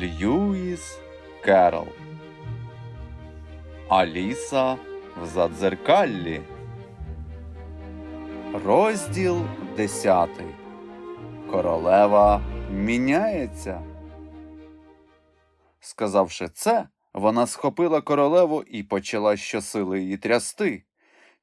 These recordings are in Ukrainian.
Льюіс Керол. Аліса в задзеркаллі. Розділ 10. Королева міняється. Сказавши це, вона схопила королеву і почала щосили її трясти.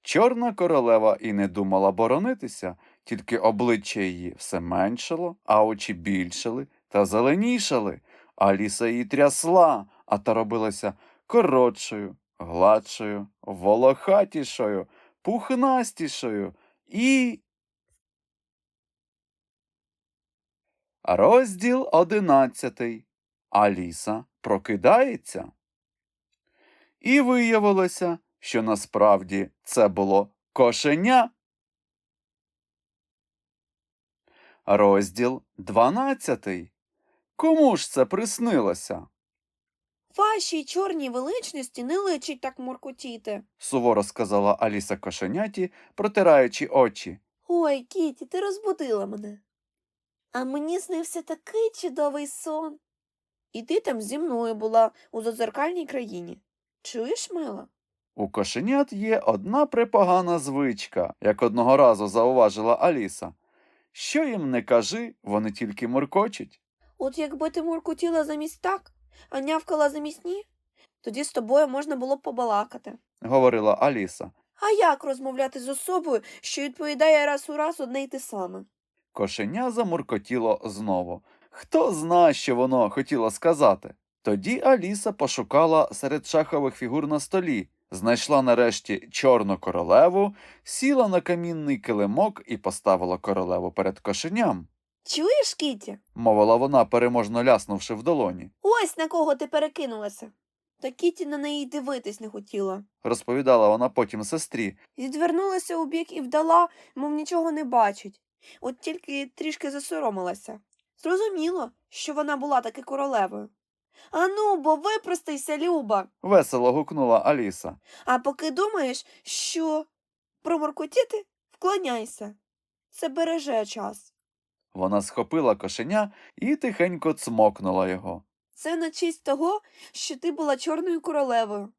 Чорна королева і не думала боронитися, тільки обличчя її все меншало, а очі більшали та зеленішали. Аліса її трясла, а та робилася коротшою, гладшою, волохатішою, пухнастішою і. Розділ одинадцятий. Аліса прокидається. І виявилося, що насправді це було кошеня. Розділ дванадцятий. Кому ж це приснилося? Вашій чорній величності не личить так муркотіти. суворо сказала Аліса кошеняті, протираючи очі. Ой, Кіті, ти розбудила мене. А мені снився такий чудовий сон. І ти там зі мною була у зазеркальній країні. Чуєш, мила? У кошенят є одна припогана звичка, як одного разу зауважила Аліса. Що їм не кажи, вони тільки муркочуть. От якби ти муркотіла замість так, а нявкала замість ні, тоді з тобою можна було б побалакати. говорила Аліса. А як розмовляти з особою, що відповідає раз у раз одне й те саме? Кошеня замуркотіло знову. Хто зна, що воно хотіло сказати? Тоді Аліса пошукала серед шахових фігур на столі, знайшла нарешті чорну королеву, сіла на камінний килимок і поставила королеву перед кошеням, Чуєш, Кіті? мовила вона, переможно ляснувши в долоні. Ось на кого ти перекинулася. Та Кіті на неї дивитись не хотіла. Розповідала вона потім сестрі. Відвернулася у бік і вдала, мов нічого не бачить. От тільки трішки засоромилася. Зрозуміло, що вона була таки королевою. Ану, бо випростайся, Люба. Весело гукнула Аліса. А поки думаєш, що проморкотіти, вклоняйся. Це береже час. Вона схопила кошеня і тихенько цмокнула його. Це на честь того, що ти була чорною королевою.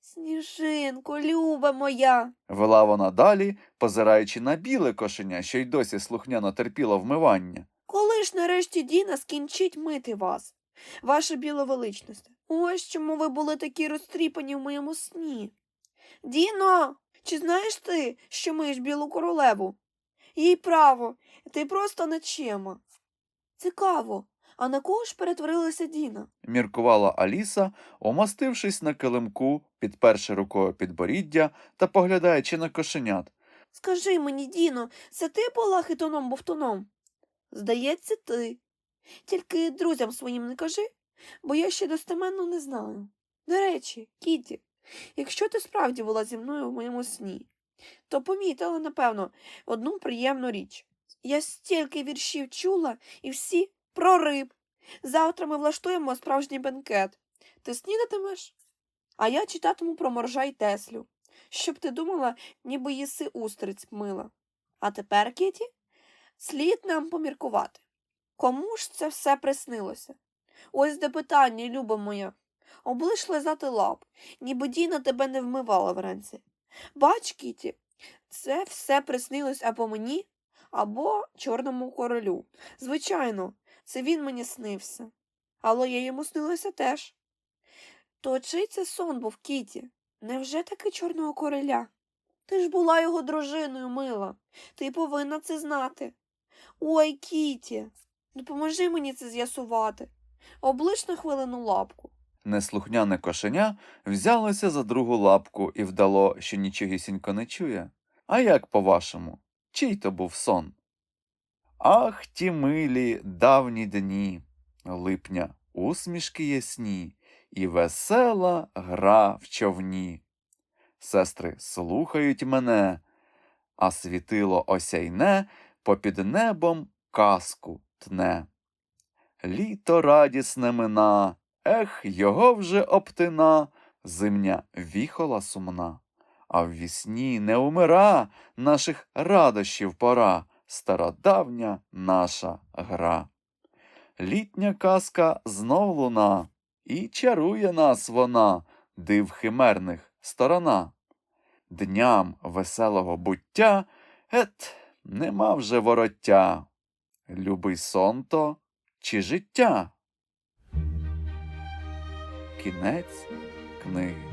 Сніжинко, люба моя. Вела вона далі, позираючи на біле кошеня, що й досі слухняно терпіло вмивання. Коли ж нарешті Діна скінчить мити вас, ваша біловеличність? Ось чому ви були такі розтріпані в моєму сні. Діно, чи знаєш ти, що миєш білу королеву? Їй право, ти просто нечема. Цікаво, а на кого ж перетворилася Діна? міркувала Аліса, умастившись на килимку, підперши рукою підборіддя та поглядаючи на кошенят. Скажи мені, Діно, це ти була хитоном бовтуном? Здається, ти. Тільки друзям своїм не кажи, бо я ще достеменно не знаю. До речі, Кіті, якщо ти справді була зі мною в моєму сні, то помітила, напевно, одну приємну річ. Я стільки віршів чула, і всі про риб. Завтра ми влаштуємо справжній бенкет. Ти снідатимеш? А я читатиму про моржа й Теслю, щоб ти думала, ніби їси устриць мила. А тепер, Кіті, слід нам поміркувати. Кому ж це все приснилося? Ось де питання, люба моя. Облиш лизати лап, ніби Діна тебе не вмивала вранці. Бач, Кіті, це все приснилось або мені, або чорному королю. Звичайно, це він мені снився. Але я йому снилася теж. То чий це сон був, Кіті? Невже таки чорного короля? Ти ж була його дружиною, мила. Ти повинна це знати. Ой, Кіті, допоможи мені це з'ясувати. Облиш на хвилину лапку. Неслухняне кошеня взялося за другу лапку і вдало, що нічогісінько не чує. А як по-вашому? Чий то був сон? Ах, ті милі давні дні, липня усмішки ясні і весела гра в човні. Сестри слухають мене, а світило осяйне попід небом казку тне. Літо радісне мина, ех, його вже обтина, зимня віхола сумна. А в вісні не умира наших радощів пора, стародавня наша гра. Літня казка знов луна, і чарує нас вона, див химерних сторона. Дням веселого буття, ет, нема вже вороття. Любий сон то чи життя? Кінець книги.